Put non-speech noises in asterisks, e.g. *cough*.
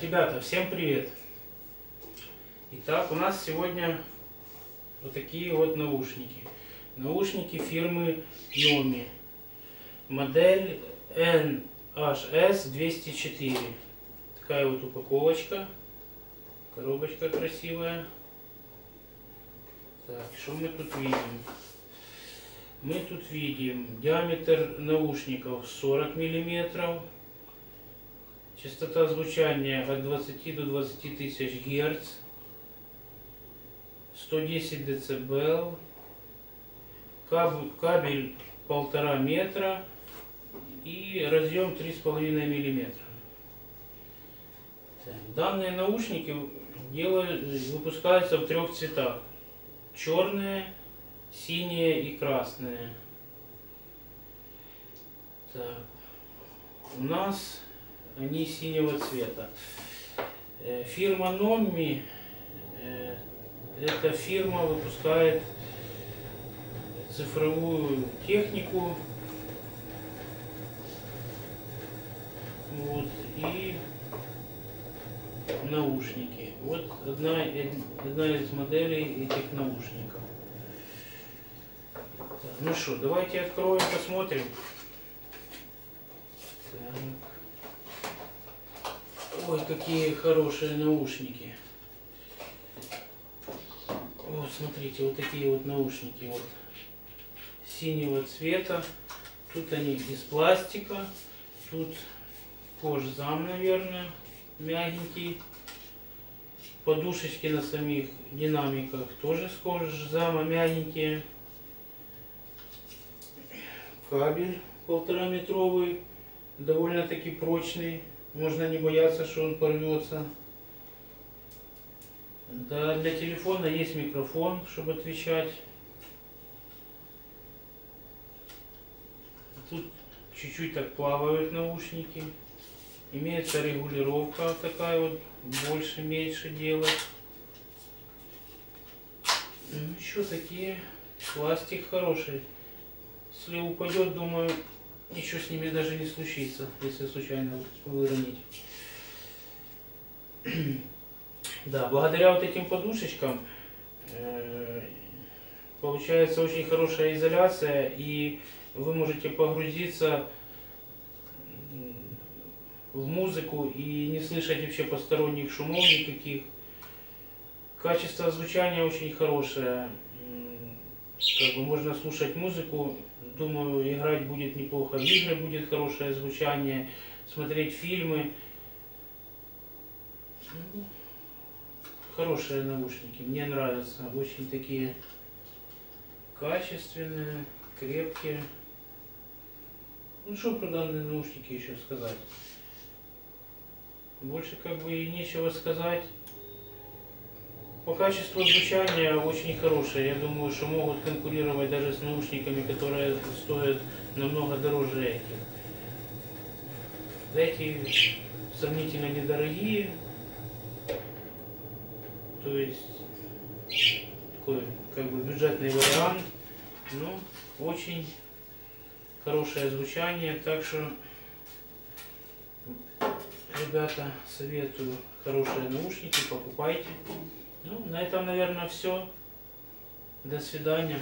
Ребята, всем привет! Итак, у нас сегодня вот такие вот наушники. Наушники фирмы Yomi. Модель NHS204. Такая вот упаковочка. Коробочка красивая. Так, что мы тут видим? Мы тут видим диаметр наушников 40 миллиметров. Частота звучания от 20 до 20 тысяч герц. 110 децибел. Кабель, кабель полтора метра и разъем 3,5 миллиметра. Так, Данные наушники делают, выпускаются в трех цветах. Черные, синие и красные. Так. У нас они синего цвета. Э, Фирма Номми, э, эта фирма выпускает цифровую технику. Вот, и наушники. Вот одна, одна из моделей этих наушников. Так, ну что, давайте откроем, посмотрим. Так. Ой, какие хорошие наушники. Вот, смотрите, вот такие вот наушники. Вот синего цвета. Тут они из пластика. Тут кожзам, наверное, мягенький. Подушечки на самих динамиках тоже с кожзама мягенькие. Кабель полтора метровый, довольно-таки прочный. Можно не бояться, что он порвется. Да, для телефона есть микрофон, чтобы отвечать. Тут чуть-чуть так плавают наушники. Имеется регулировка такая вот, больше-меньше делать. Ну, еще такие, пластик хороший. Если упадет, думаю, ничего с ними даже не случится, если случайно выронить. *clears throat* Да, благодаря вот этим подушечкам э, получается очень хорошая изоляция, и вы можете погрузиться в музыку и не слышать вообще посторонних шумов никаких. Качество звучания очень хорошее. Как бы можно слушать музыку Думаю, играть будет неплохо. В игры будет хорошее звучание, смотреть фильмы. Ну, хорошие наушники, мне нравятся. Очень такие качественные, крепкие. Ну что про данные наушники еще сказать? Больше как бы и нечего сказать. По качеству звучания очень хорошие. Я думаю, что могут конкурировать даже с наушниками, которые стоят намного дороже этих. Эти сравнительно недорогие. То есть такой как бы бюджетный вариант. Ну, очень хорошее звучание. Так что, ребята, советую хорошие наушники, покупайте. Ну, на этом, наверное, все. До свидания.